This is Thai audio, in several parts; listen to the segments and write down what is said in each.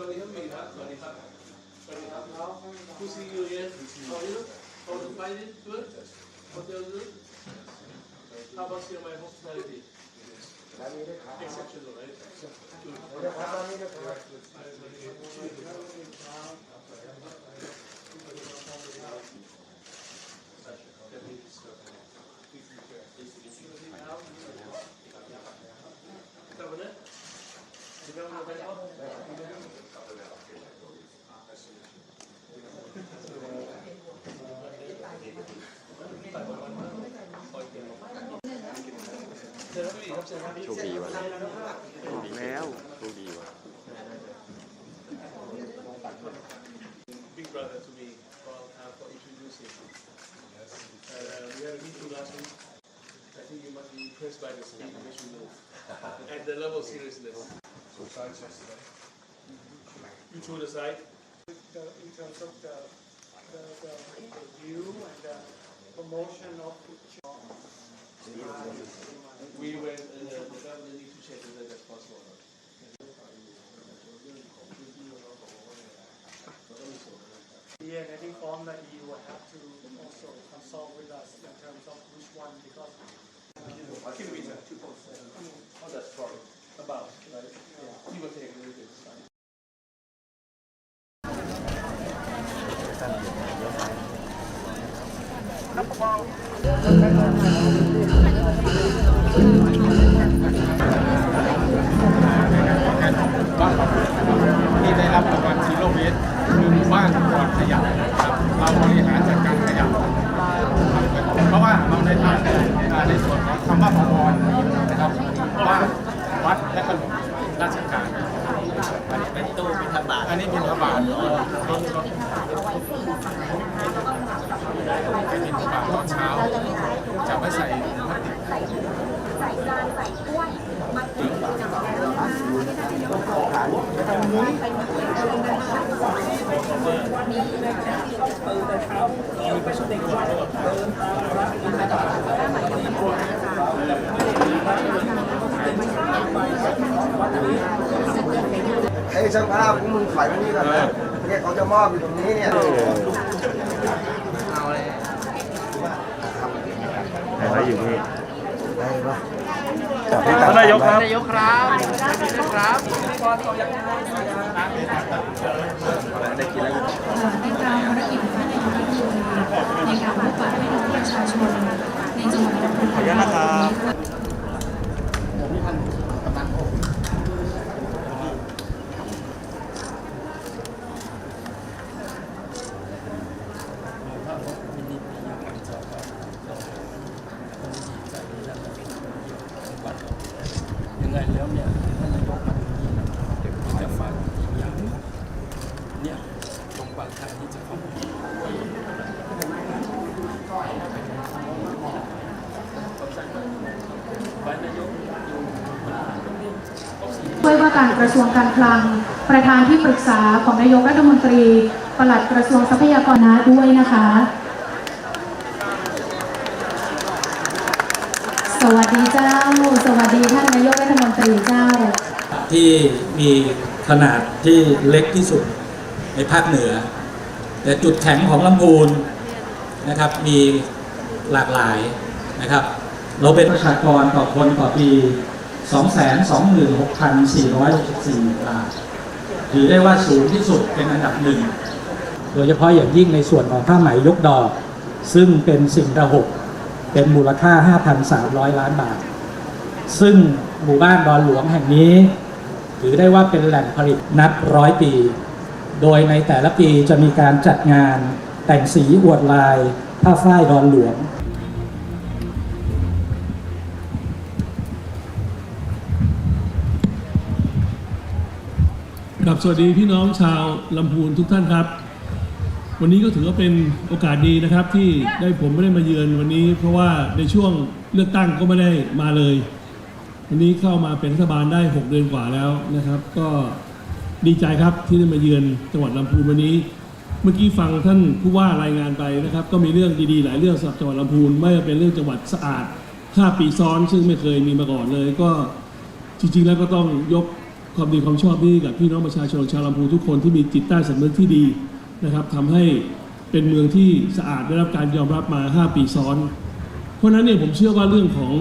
วัสดีครับมีครับ สวัสดีครับ สวัสดีครับกูซีอยู่เย็น How are you How the flight is good Hotel good How about your my hospitality Exceptional right Good โชคดีว่ะบอกแล้วโชคดีว่ะ Big brother to me for our time for introducing. Uh, we had a meeting last week. I think you must be impressed by the speed in which we move and the level of seriousness. You threw the side. the, in terms of the, the, the, the view and the promotion of we went, uh, the government need to check whether that's possible. or not. Yeah, and I think the EU will have to also consult with us in terms of which one, because I'll give you two posts. How's that story? About, right? ส่วนของคำว่าพรนะครับบ้าวัดและก็ราชการอันนี้เป็นตู้บิณฑบาตอันนี้บิณฑบาตรถรถเป็นบิณฑบาตตอนเช้าจะไม่ใส่พลาสติกใส่จานใส่ถ้วยมากินกับ ไอ้ช่างภาพพวกมึงถอยมานี่ก่อนนะเนี่ยเขาจะมอบอยู่ตรงนี้เนี่ยอะไรอยู่นี่ท่านนายกครับได้กินแล้วได้ตามภารกิจของท่านนายกรัฐมนตรีในการพบปะพี่น้องประชาชนในจังหวัดลำพูนขออนุญาตนะครับ ยังไงแล้วเนี่ยท่านนายกมาถึงนี่จะฝากอย่างเนี่ยตรงปากทางที่จะเข้ามา ช่วยว่าการกระทรวงการคลัง ประธานที่ปรึกษาของนายกรัฐมนตรี ปลัดกระทรวงทรัพยากรน้ำด้วยนะคะ สวัสดีเจ้า สวัสดีท่านนายกรัฐมนตรีเจ้า ที่มีขนาดที่เล็กที่สุดในภาคเหนือ แต่จุดแข็งของลำพูนนะครับมีหลากหลายนะครับ เราเป็นประชากรต่อคนต่อปี 226,464บาทถือได้ว่าสูงที่สุดเป็นอันดับหนึ่ง โดยเฉพาะอย่างยิ่งในส่วนของผ้าไหมยกดอก ซึ่งเป็นสิ่งระหกเป็นมูลค่า 5,300 ล้านบาท ซึ่งหมู่บ้านดอนหลวงแห่งนี้ ถือได้ว่าเป็นแหล่งผลิตนับร้อยปี โดยในแต่ละปีจะมีการจัดงานแต่งสีอวดลาย ผ้าฝ้ายดอนหลวงครับสวัสดีพี่น้องชาวลำพูนทุกท่านครับ วันนี้ก็ถือว่าเป็นโอกาสดีนะครับที่ได้ผมไม่ได้มาเยือนวันนี้ เพราะว่าในช่วงเลือกตั้งก็ไม่ได้มาเลย วันนี้เข้ามาเป็นรัฐบาลได้ 6 เดือนกว่าแล้วนะครับ ก็ ดีใจครับที่ได้มาเยือนจังหวัดลำพูนวันนี้ เมื่อกี้ฟังท่านผู้ว่ารายงานไปนะครับ ก็มีเรื่องดีๆ หลายเรื่องสำหรับจังหวัดลำพูนไม่ว่าเป็นเรื่องจังหวัดสะอาด5ปีซ้อน ซึ่งไม่เคยมีมาก่อนเลย ก็จริงๆ แล้วก็ต้องยกความดีความชอบนี้กับพี่น้องประชาชนชาวลำพูนทุกคนที่มีจิตใต้สำนึกที่ดีนะครับทำให้เป็นเมืองที่สะอาดได้รับการยอมรับมา 5 ปีซ้อน เพราะฉะนั้นเนี่ยผมเชื่อว่าเรื่องของ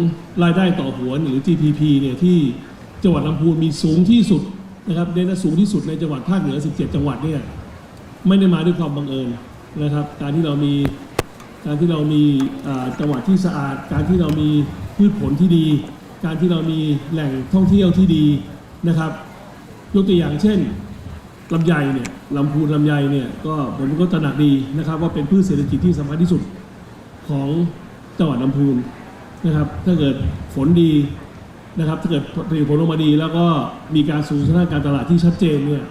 รายได้ต่อหัวหรือ GPP เนี่ยที่จังหวัดลำพูนมีสูงที่สุด นะครับเดนสูงที่สุดในจังหวัดภาคเหนือ 17 จังหวัดเนี่ยไม่ได้มาด้วยความบังเอิญนะครับ การที่เรามีการที่เรามีจังหวัดที่สะอาด การที่เรามีพืชผลที่ดี การที่เรามีแหล่งท่องเที่ยวที่ดีนะครับ ยกตัวอย่างเช่นลำไยเนี่ยลำพูนลำไยเนี่ยก็ผมก็ตระหนักดีนะครับ ว่าเป็นพืชเศรษฐกิจที่สำคัญที่สุดของจังหวัดลำพูนนะครับ ถ้าเกิดฝนดี นะครับถ้าเกิดผลิตผลออกมาดี แล้วก็มีการสู่สถานการตลาดที่ชัดเจนเนี่ย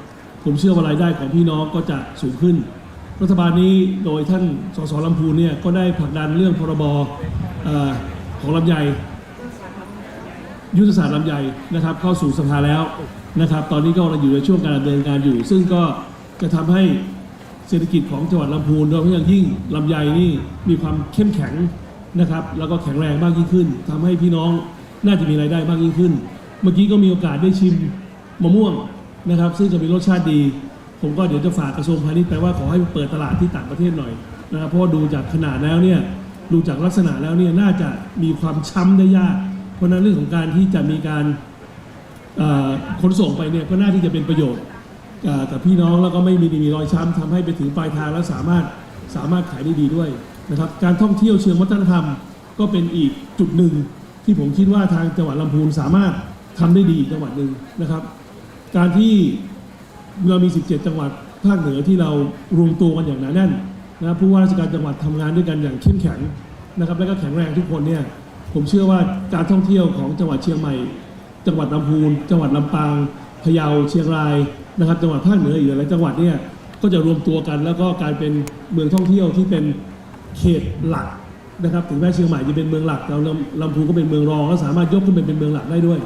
ผมเชื่อว่ารายได้ของพี่น้องก็จะสูงขึ้น รัฐบาลนี้โดยท่านสสลำพูนเนี่ยก็ได้ผลักดันเรื่องพรบออของลำไยยุทธศาสตร์ลำไยนะครับ เข้าสู่สภาแล้วนะครับ ตอนนี้ก็กำลังอยู่ในช่วงการดำเนินการอยู่ ซึ่งก็จะทำให้เศรษฐกิจของจังหวัดลำพูนโดยเฉพาะอย่างยิ่งลำไยนี่มีความเข้มแข็งนะครับ แล้วก็แข็งแรงมากยิ่งขึ้นทำให้พี่น้อง น่าจะมีรายได้มากยิ่งขึ้น เมื่อกี้ก็มีโอกาสได้ชิมมะม่วงนะครับ ซึ่งจะมีรสชาติดี ผมก็เดี๋ยวจะฝากกระทรวงพาณิชย์ไปว่าขอให้เปิดตลาดที่ต่างประเทศหน่อยนะครับเพราะดูจากขนาดแล้วเนี่ยดูจากลักษณะแล้วเนี่ยน่าจะมีความช้ำได้ยาก เพราะนั้นเรื่องของการที่จะมีการขนส่งไปเนี่ยก็น่าที่จะเป็นประโยชน์กับพี่น้องแล้วก็ไม่มีมีรอยช้ำทำให้ไปถึงปลายทางแล้วสามารถสามารถขายได้ดีด้วยนะครับการท่องเที่ยวเชิงวัฒนธรรมก็เป็นอีกจุดหนึ่ง ที่ผมคิดว่าทางจังหวัดลำพูนสามารถทำได้ดีจังหวัดหนึ่งนะครับ การที่เรามี 17 จังหวัดภาคเหนือที่เรารวมตัวกันอย่างหนาแน่นนะครับผู้ว่าราชการจังหวัดทำงานด้วยกันอย่างเข้มแข็งนะครับ และก็แข็งแรงทุกคนเนี่ยผมเชื่อว่าการท่องเที่ยวของจังหวัดเชียงใหม่ จังหวัดลำพูน จังหวัดลำปางพะเยาเชียงรายนะครับ จังหวัดภาคเหนืออีกหลายจังหวัดเนี่ยก็จะรวมตัวกันแล้วก็กลายเป็นเมืองท่องเที่ยวที่เป็นเขตหลัก นะครับถึงแม้เชียงใหม่จะเป็นเมืองหลักแต่ลำลำพูนก็เป็นเมืองรอง และสามารถยกขึ้นไปเป็นเมืองหลักได้ด้วย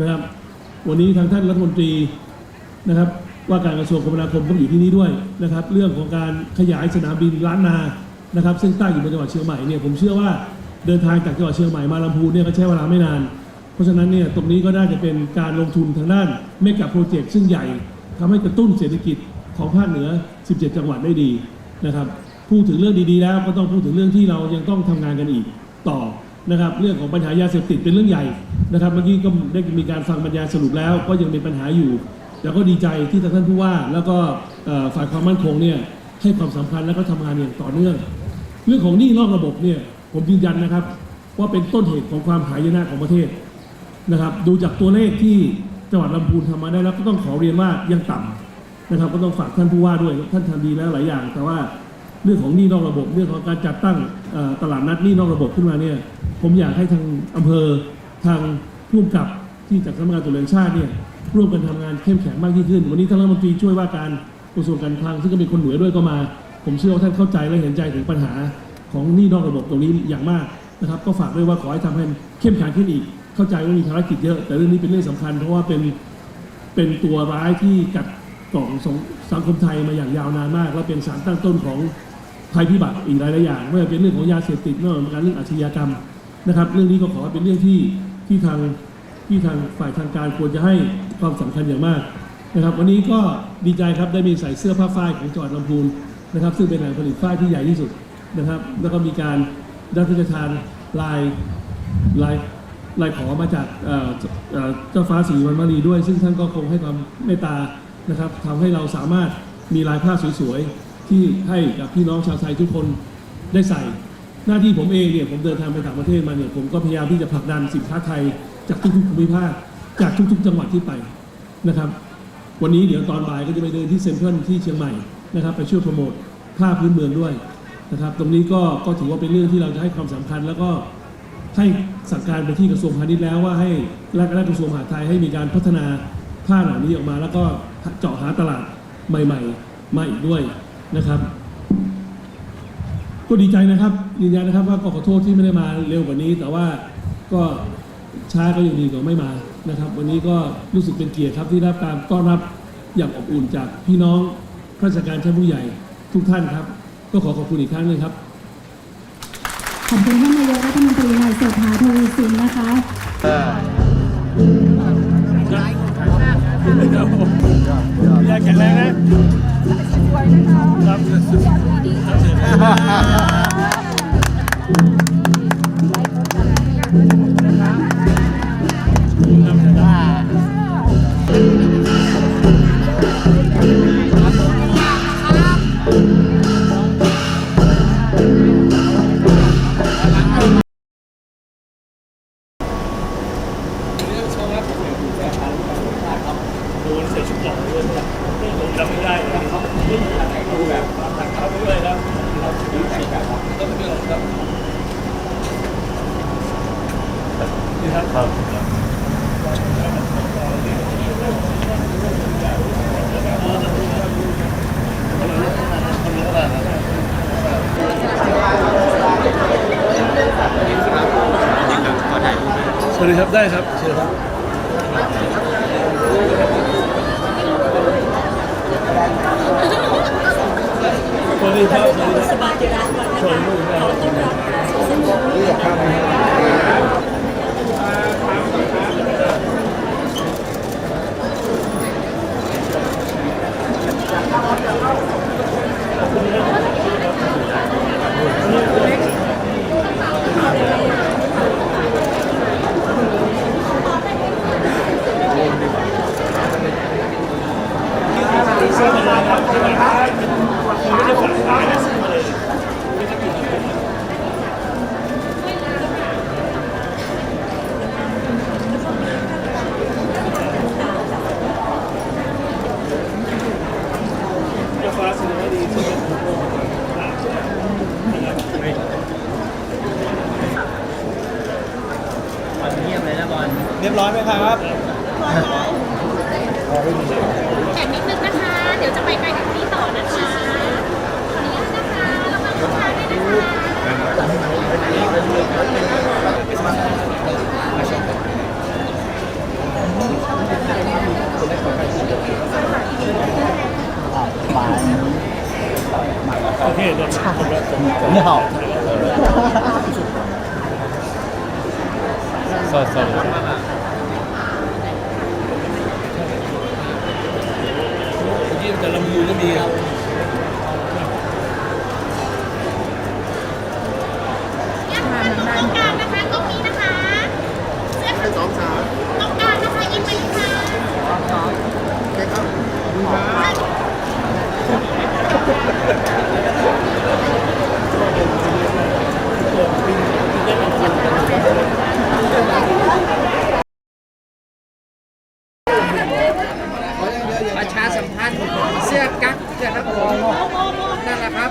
นะครับ วันนี้ทางท่านรัฐมนตรีนะครับว่าการกระทรวงคมนาคมก็อยู่ที่นี่ด้วยนะครับ เรื่องของการขยายสนามบินล้านนานะครับ ซึ่งตั้งอยู่ในจังหวัดเชียงใหม่เนี่ยผมเชื่อว่าเดินทางจากจังหวัดเชียงใหม่มาลำพูนเนี่ยก็ใช้เวลาไม่นาน เพราะฉะนั้นเนี่ยตรงนี้ก็น่าจะเป็นการลงทุนทางด้านเมกะโปรเจกต์ซึ่งใหญ่ทำให้กระตุ้นเศรษฐกิจของภาคเหนือ 17 จังหวัดได้ดีนะครับ พูดถึงเรื่องดีๆแล้วก็ต้องพูดถึงเรื่องที่เรายังต้องทำงานกันอีกต่อนะครับ เรื่องของปัญหายาเสพติดเป็นเรื่องใหญ่นะครับ เมื่อกี้ก็ได้มีการฟังบรรยายสรุปแล้ว ก็ยังเป็นปัญหาอยู่แล้วก็ดีใจที่ท่านผู้ว่า แล้วก็ฝ่ายความมั่นคงเนี่ยให้ความสำคัญแล้วก็ทำงานอย่างต่อเนื่อง เรื่องของหนี้นอกระบบเนี่ยผมยืนยันนะครับ ว่าเป็นต้นเหตุของความหายนะของประเทศนะครับ ดูจากตัวเลขที่จังหวัดลำพูนทำมาได้แล้วก็ต้องขอเรียนว่ายังต่ำนะครับ ก็ต้องฝากท่านผู้ว่าด้วยท่านทำดีแล้วหลายอย่าง แต่ว่า เรื่องของหนี้นอกระบบ เรื่องของการจัดตั้งตลาดนัดหนี้นอกระบบขึ้นมาเนี่ย ผมอยากให้ทางอำเภอทางผู้กำกับที่จากสำนักงานตรวจชาติเนี่ยร่วมกันทำงานเข้มแข็งมากยิ่งขึ้น วันนี้ท่านรัฐมนตรีช่วยว่าการกระทรวงการคลังซึ่งก็เป็นคนเหนือด้วยก็มา ผมเชื่อว่าท่านเข้าใจและเห็นใจถึงปัญหาของหนี้นอกระบบตรงนี้อย่างมากนะครับก็ฝากด้วยว่าขอให้ทำให้เข้มแข็งขึ้นอีก เข้าใจว่ามีภารกิจเยอะ แต่เรื่องนี้เป็นเรื่องสำคัญเพราะว่าเป็นเป็นตัวร้ายที่กัดกร่องสังคมไทยมาอย่างยาวนานมาก และเป็นสารตั้งต้นของ ภัยพิบัติอีกหลายๆอย่างไม่ว่าเป็นเรื่องของยาเสพติดไม่ว่าเป็นกเรื่องอาชญากรรมนะครับ เรื่องนี้ก็ขอเป็นเรื่องที่ที่ทางที่ทางฝ่ายทางการควรจะให้ความสำคัญอย่างมากนะครับ วันนี้ก็ดีใจครับได้มีใส่เสื้อผ้าฝ้ายของจังหวัดลำพูนนะครับ ซึ่งเป็นแหล่งผลิตฝ้ายที่ใหญ่ที่สุดนะครับ แล้วก็มีการได้พระราชทานลายลายลายขอมาจากเอ่อเอ่อเจ้าฟ้าสีวันมารีด้วย ซึ่งท่านก็คงให้ความเมตตานะครับทำให้เราสามารถมีลายผ้าสวยๆ ที่ให้กับพี่น้องชาวไทยทุกคนได้ใส่ หน้าที่ผมเองเนี่ยผมเดินทางไปต่างประเทศมาเนี่ยผมก็พยายามที่จะผลักดันสินค้าไทยจากทุกๆภูมิภาคจากทุกๆ จังหวัดที่ไปนะครับ วันนี้เดี๋ยวตอนบ่ายก็จะไปเดินที่เซ็นทรัลที่เชียงใหม่นะครับ ไปช่วยโปรโมทผ้าพื้นเมืองด้วยนะครับ ตรงนี้ก็ก็ถือว่าเป็นเรื่องที่เราจะให้ความสำคัญ แล้วก็ให้สั่งการไปที่กระทรวงพาณิชย์แล้วว่าให้และและกระทรวงมหาดไทยให้มีการพัฒนาผ้าเหล่านี้ออกมา แล้วก็เจาะหาตลาดใหม่ ๆ มาอีกด้วย นะครับ ก็ดีใจนะครับยืนยันนะครับว่าก็ขอโทษที่ไม่ได้มาเร็วกว่านี้ แต่ว่าก็ช้าก็ยังดีกว่าไม่มานะครับ วันนี้ก็รู้สึกเป็นเกียรติครับที่ได้รับการต้อนรับอย่างอบอุ่นจากพี่น้องข้าราชการชั้นผู้ใหญ่ทุกท่านครับ ก็ขอขอบคุณอีกครั้งหนึงครับ ขอบคุณท่านนายกรัฐมนตรีนายเศรษฐาทวีสินนะคะเออโ ครับได้ครับเชิญครับ สวัสดีครับสบายดีนะชมลูกนะครับ ไม่ได้ฝันร้ายนะซื้อมาเลยไม่ได้กินอะไรยาฟ้าซื้อมาดีที่เป็นเรียบร้อยไหมครับแข่งนิดนึงนะคะ เดี๋ยวจะไปไปทางนี้ต่อนะคะขออนุญาตนะคะระวังลูกค้าด้วยนะคะโอเคเดี๋ยวผมแล้วผม 你好。 ยี่แต่ลำพูนก็มีครับ นี่ยครับผมนั่นแหละครับ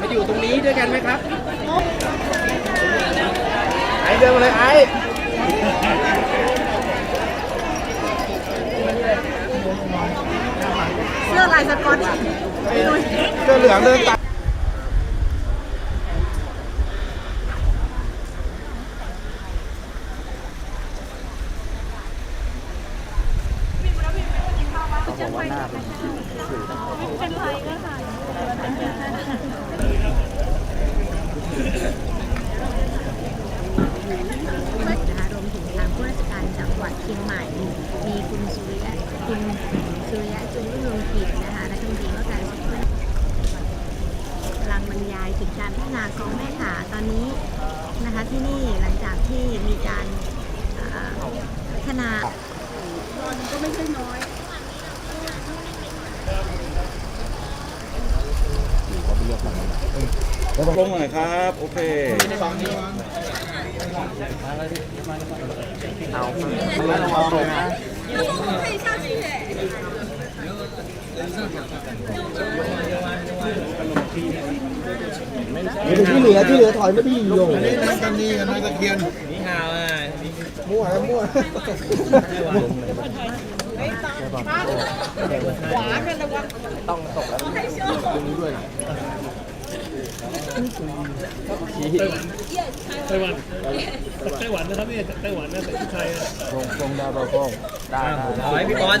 มาอยู่ตรงนี้ด้วยกันไหมครับ ไอเดินมาเลยไอเสื้อลายสก๊อตเสื้อเหลืองเดินตามนะคะรวมถึงทางผู้ราชการจังหวัดเชียงใหม่ มีคุณสุริยะคุณสุริยะจุลรุ่งเรืองกิจนะคะรัฐมนตรีว่าการกระทรวงกำลังบรรยายถึงการพัฒนาคลองแม่ขาตอ นนี้นะคะที่นี่หลังจากที่มีการอ่าพัฒนาก็ไม่ใช่น้อยลงหน่อยครับ โอเค ที่เหลือที่เหลือถอยไม่ดีโยงนี่นั่งกันนี่กันนั่งตะเคียนมั่วแล้วมั่วไต้หวันจากไต้หวันนะครับเนี่ยจากไต้หวันนะแต่ที่ไทยอะขอให้พี่บอล